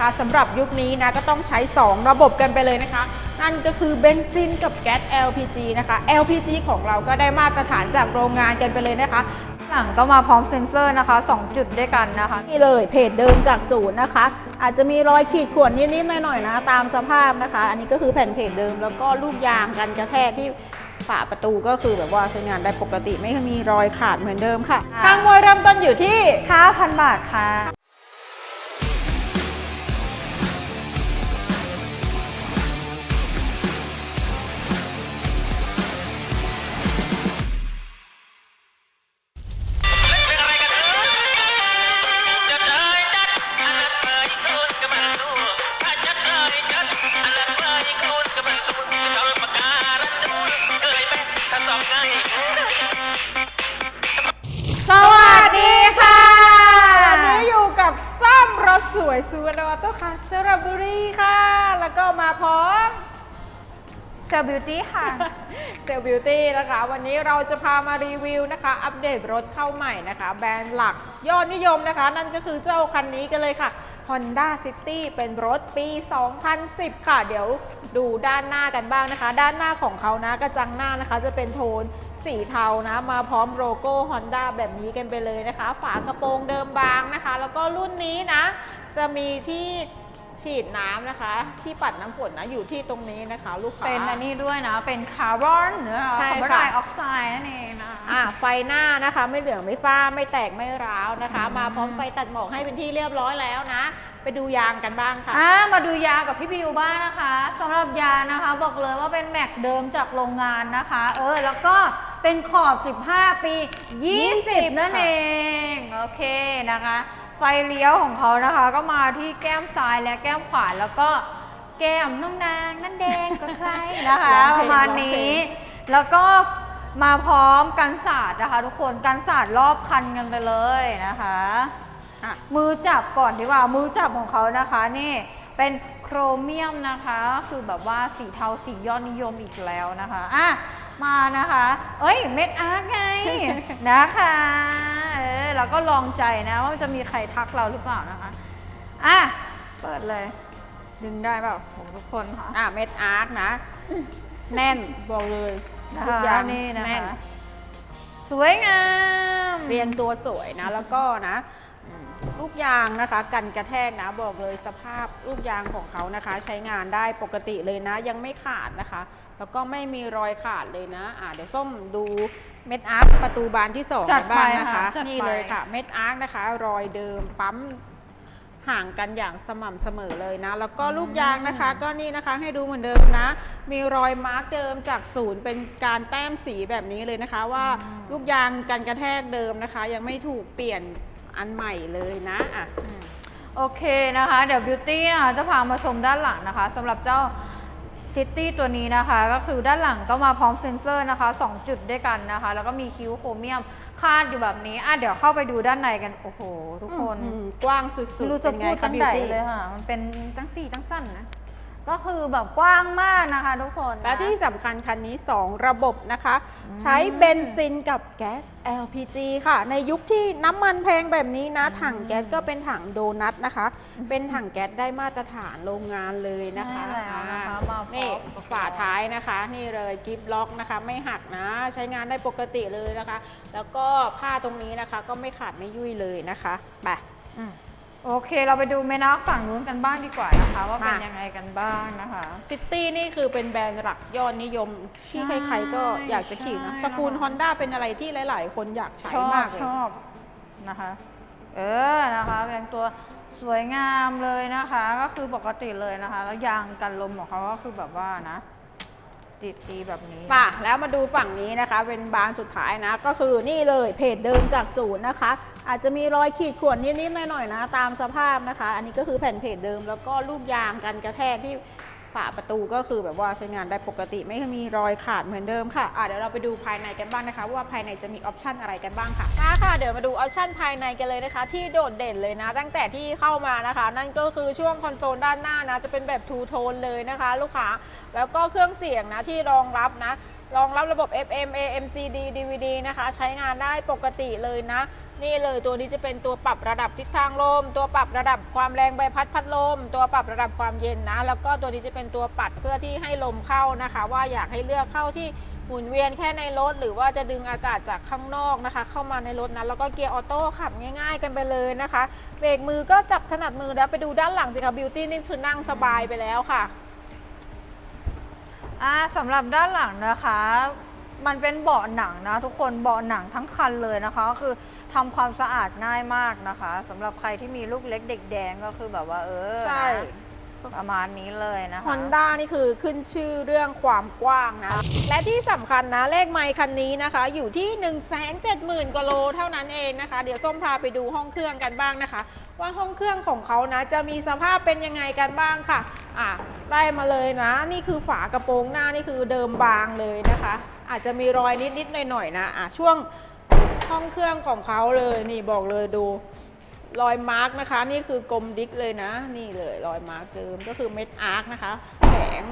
นะคะสำหรับยุคนี้นะก็ต้องใช้ 2 ระบบกันไปเลยนะคะ นั่นก็คือเบนซินกับแก๊ส LPG นะคะ LPG ของเราก็ได้มาตรฐานจากโรงงานกันไปเลยนะคะหลังก็มาพร้อมเซ็นเซอร์นะคะ 2 จุดด้วยกันนะคะ นี่เลยเพจเดิมจากศูนย์นะคะ อาจจะมีรอยขีดข่วนนิดๆหน่อยๆนะตามสภาพนะคะ อันนี้ก็คือแผ่นเพจเดิมแล้วก็ลูกยางกันกระแทกที่ฝาประตูก็คือแบบว่าใช้งานได้ปกติไม่มีรอยขาดเหมือนเดิมค่ะค่ะทางมวยเริ่มต้นอยู่ที่5,000 บาทค่ะ วรรณวัตค่ะสระบุรีค่ะ แล้วก็มาพร้อม เซลบิวตี้ค่ะ เซลบิวตี้นะคะ วันนี้เราจะพามารีวิวนะคะ อัปเดตรถเข้าใหม่นะคะ แบรนด์หลักยอดนิยมนะคะ นั่นก็คือเจ้าคันนี้กันเลยค่ะ Honda City เป็นรถปี 2010 ค่ะ เดี๋ยวดูด้านหน้ากันบ้างนะคะ ด้านหน้าของเขานะกระจังหน้านะคะ จะเป็นโทน สีเทานะ มาพร้อมโลโก้ Honda แบบนี้กันไปเลยนะคะ ฝากระโปรงเดิมบางนะคะ แล้วก็รุ่นนี้นะ จะมีที่ฉีดน้ำนะคะ ที่ปัดน้ำฝนนะ อยู่ที่ตรงนี้นะคะ ลูกค้า เป็นอันนี้ด้วยนะ เป็นคาร์บอนนะคะใช่คาร์บอนค่ะไดออกไซด์นั่นเองนะคะอ่าไฟหน้านะคะไม่เหลืองไม่ฟ้าไม่แตกไม่ร้าวนะคะอืมมาพร้อมไฟตัดหมอกให้เป็นที่เรียบร้อยแล้วนะ ไปดูยางกันบ้างค่ะอ่ามาดูยางกับพี่บิวบ้างนะคะสำหรับยางนะคะ บอกเลยว่าเป็นแม็กเดิมจากโรงงานนะคะ เออแล้วก็ เป็นขอบ 15 ปี 20 นั่นเอง โอเคนะคะ ไฟเลี้ยวของเขานะคะ ก็มาที่แก้มซ้ายและแก้มขวาแล้วก็แก้มน้องนางนั่นแดงก็ใครนะคะร้องปเพลงระมาณร้องเพลนี้งแล้วก็มาพร้อมกันศาสตร์นะคะ ทุกคนกันศาสตร์รอบคันกันไปเลยนะคะอะมือจับก่อนดีกว่ามือจับของเขานะคะนี่ เป็นโครเมียมนะคะคือแบบว่าสีเทาสียอดนิยมอีกแล้วนะคะอะมานะคะ เอ้ยเม็ดอาร์ตไงนะคะเออเราก็ลองใจนะว่าจะมีใครทักเราหรือเปล่านะคะอะเปิดเลย ดึงได้เปล่าโอ้ทุกคนค่ะอะเม็ดอาร์คนะ แน่นบอกเลยนะทุกคะอย่างนี่นะแน่นคะสวยงาม เรียงตัวสวยนะแล้วก็นะอืม ลูกยางนะคะ กันกระแทกนะบอกเลยสภาพลูกยางของเขานะคะ ใช้งานได้ปกติเลยนะ ยังไม่ขาดนะคะ แล้วก็ไม่มีรอยขาดเลยนะอะเดี๋ยวส้มดูเม็ดอาร์คประตูบานที่สองจัดกันไปบ้างนะคะค่ะจัดนี่ไปเลยค่ะ เม็ดอาร์คนะคะ รอยเดิมปั๊มห่างกันอย่างสม่ำเสมอเลยนะ แล้วก็ลูกยางนะคะ ก็นี่นะคะให้ดูเหมือนเดิมนะ มีรอยมาร์กเดิมจากศูนย์เป็นการแต้มสีแบบนี้เลยนะคะ ว่าลูกยางกันกระแทกเดิมนะคะ ยังไม่ถูกเปลี่ยน อันใหม่เลยนะอะโอเคนะคะ เดี๋ยวบิวตี้นะคะจะพามาชมด้านหลังนะคะสำหรับเจ้าซิตี้ตัวนี้นะคะ ก็คือด้านหลังก็มาพร้อมเซ็นเซอร์นะคะ 2 จุดด้วยกันนะคะ แล้วก็มีคิ้วโครเมียมคาดอยู่แบบนี้อะเดี๋ยวเข้าไปดูด้านในกัน โอ้โห ทุกคนอืมกว้างสุดๆไม่รู้จะเป็นไงพูดคะจังบิใดวตี้เลยค่ะ มันเป็นจังสี่จังสั้นนะ ก็คือแบบกว้างมากนะคะทุกคนนะและที่สำคัญคันนี้ 2 ระบบนะคะ ใช้เบนซินกับแก๊ส LPG ค่ะ ในยุคที่น้ำมันแพงแบบนี้นะ ถังแก๊สก็เป็นถังโดนัทนะคะ เป็นถังแก๊สได้มาตรฐานโรงงานเลยนะคะใช่แล้วนะคะมาพร้อมนี่อุปกรณ์ฝาท้ายนะคะ นี่เลยกิฟล็อกนะคะ ไม่หักนะ ใช้งานได้ปกติเลยนะคะ แล้วก็ผ้าตรงนี้นะคะ ก็ไม่ขาดไม่ยุ่ยเลยนะคะไปอืม โอเค เราไปดูเมนักฝั่งนู้นกันบ้างดีกว่านะคะ ว่าเป็นมายัยังไงกันบ้างนะคะฟิตตี้นี่คือเป็นแบรนด์หลักยอดนิยม ที่ใช่ใครๆก็อยากจะขี่นะใช่ตระกูลนะคะ Honda เป็นอะไรที่หลาย ๆ คนอยากใช้ชอบมากเลยชอบนะคะ เออนะคะแต่งตัวสวยงามเลยนะคะ ก็คือปกติเลยนะคะ แล้วยางกันลมของเขาก็คือแบบว่านะ ติดตีแบบนี้ป่ะแล้วมาดูฝั่งนี้นะคะ เป็นบานสุดท้ายนะ ก็คือนี่เลยเพจเดิมจากศูนย์นะคะ อาจจะมีรอยขีดข่วนนิดๆหน่อยๆนะ ตามสภาพนะคะ อันนี้ก็คือแผ่นเพจเดิมแล้วก็ลูกยางกันกระแทกที่ ฝาประตูก็คือแบบว่าใช้งานได้ปกติไม่มีรอยขาดเหมือนเดิมค่ะอะเดี๋ยวเราไปดูภายในกันบ้างนะคะ ว่าภายในจะมีออปชันอะไรกันบ้างค่ะมาค่ะ เดี๋ยวมาดูออปชันภายในกันเลยนะคะ ที่โดดเด่นเลยนะ ตั้งแต่ที่เข้ามานะคะ นั่นก็คือช่วงคอนโซลด้านหน้านะจะเป็นแบบทูโทนเลยนะคะ ลูกค้าแล้วก็เครื่องเสียงนะที่รองรับนะ รองรับระบบ FM AM CD DVD นะคะ ใช้งานได้ปกติเลยนะ นี่เลยตัวนี้จะเป็นตัวปรับระดับทิศทางลม ตัวปรับระดับความแรงใบพัดพัดลม ตัวปรับระดับความเย็นนะ แล้วก็ตัวนี้จะเป็นตัวปัดเพื่อที่ให้ลมเข้านะคะ ว่าอยากให้เลือกเข้าที่หมุนเวียนแค่ในรถ หรือว่าจะดึงอากาศจากข้างนอกนะคะ เข้ามาในรถนั้นแล้วก็เกียร์ออโต้ขับง่าย ๆ กันไปเลยนะคะเบรกมือก็จับถนัดมือแล้วไปดูด้านหลังสิคะบิวตี้นี่คือนั่งสบายไปแล้วค่ะ อ่าสำหรับด้านหลังนะคะ มันเป็นเบาะหนังนะทุกคนเบาะหนังทั้งคันเลยนะคะก็คือทำความสะอาดง่ายมากนะคะสำหรับใครที่มีลูกเล็กเด็กแดงก็คือแบบว่าเออใช่นะประมาณนี้เลยนะคะฮอนด้านี่คือขึ้นชื่อเรื่องความกว้างนะ และที่สำคัญนะ เลขไมค์คันนี้นะคะ อยู่ที่ 1 7 0 0 0 0กว่าโลเท่านั้นเองนะคะ เดี๋ยวส้มพาไปดูห้องเครื่องกันบ้างนะคะ ว่าห้องเครื่องของเขานะ จะมีสภาพเป็นยังไงกันบ้างค่ะ อะไล่มาเลยนะ นี่คือฝากระโปรงหน้านี่คือเดิมบางเลยนะคะ อาจจะมีรอยนิดๆหน่อยๆนะอะช่วงห้องเครื่องของเขาเลยนี่บอกเลยดูรอยมาร์กนะคะ นี่คือกลมดิกเลยนะ นี่เลยรอยมาร์กเดิมก็คือเม็ดอาร์คนะคะแผง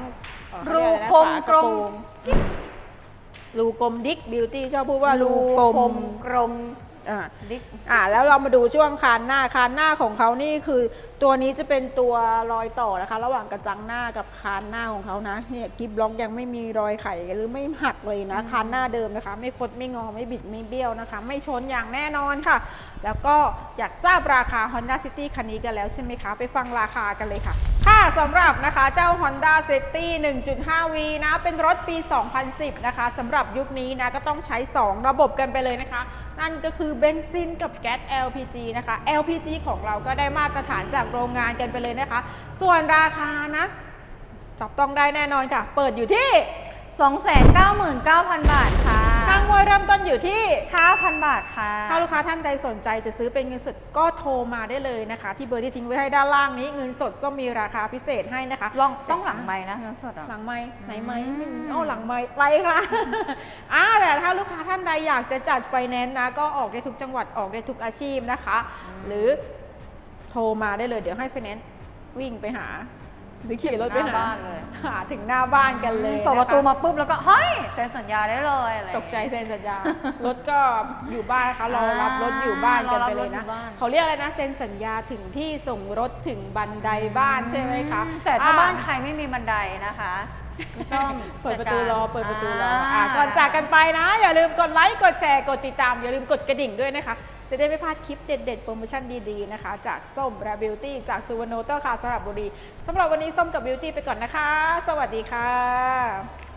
เอ่อรูเขาคเยมอะไนะกลมฝากระโปรงรูกลมดิกบิวตี้ชอบพูดว่ารูกลมคมกลมอ่าดิกอ่าแล้วเรามาดูช่วงคานหน้าคานหน้าของเขานี่คือ ตัวนี้จะเป็นตัวรอยต่อนะคะ ระหว่างกระจังหน้ากับคานหน้าของเขานะเนี่ยกิฟล็อกยังไม่มีรอยไขหรือไม่หักเลยนะคานหน้าเดิมนะคะ ไม่คดไม่งอไม่บิดไม่เบี้ยวนะคะ ไม่ชนอย่างแน่นอนค่ะ แล้วก็อยากทราบราคา Honda City คันนี้กันแล้วใช่ไหมคะ ไปฟังราคากันเลยค่ะ ค่ะสำหรับนะคะเจ้า Honda City 1.5V นะเป็นรถปี 2010 นะคะสำหรับยุคนี้นะก็ต้องใช้ 2 ระบบกันไปเลยนะคะ นั่นก็คือเบนซินกับแก๊ส LPG นะคะ LPG ของเราก็ได้มาตรฐานจากโรงงานกันไปเลยนะคะ ส่วนราคานะ จับต้องได้แน่นอนค่ะ เปิดอยู่ที่ 299,000 บาทค่ะทางมวยเริ่มต้นอยู่ที่ 5,000 บาทค่ะ ถ้าลูกค้าท่านใดสนใจจะซื้อเป็นเงินสดก็โทรมาได้เลยนะคะ ที่เบอร์ที่ทิ้งไว้ให้ด้านล่างนี้เงินสดก็มีราคาพิเศษให้นะคะลองต้องหลังไม้นะเงินสดอะหลังไม้ไหนไม้อืมโอ้หลังไม้ไปค่ะอ่าแต่ถ้าลูกค้าท่านใดอยากจะจัดไฟแนนซ์นะ ก็ออกได้ทุกจังหวัดออกได้ทุกอาชีพนะคะ หรือ โทรมาได้เลยเดี๋ยวให้ไฟแนนซ์วิ่งไปหาหรือขี่รถไปหน้าหาบ้านเลยหาถึงหน้าบ้านกันเลยเปิดประตูนคมาปุ๊บแล้วก็เฮ้ยเซ็นสัญญาได้เลยอะไรตกใจเซ็นสัญญารถก็อยู่บ้านนะคะรอรับรถอยู่บ้านกันไปเลยนะรอรับรถอยู่บ้านเขาเรียกอะไรนะเซ็นสัญญาถึงที่ส่งรถถึงบันไดบ้านใช่ไหมคะแต่ถ้าอ่บ้านใครไม่มีบันไดนะคะพี่ส้มเปิดประตูรอเปิดประตูรออ่าอะก่อนจากกันไปนะ อย่าลืมกดไลค์กดแชร์กดติดตาม อย่าลืมกดกระดิ่งด้วยนะคะ จะได้ไม่พลาดคลิปเด็ดๆ โปรโมชั่นดีๆ นะคะ จากส้มและบิวตี้จากซูวานโนเตอร์คาสระบุรีสำหรับวันนี้ส้มกับบิวตี้ไปก่อนนะคะ สวัสดีค่ะ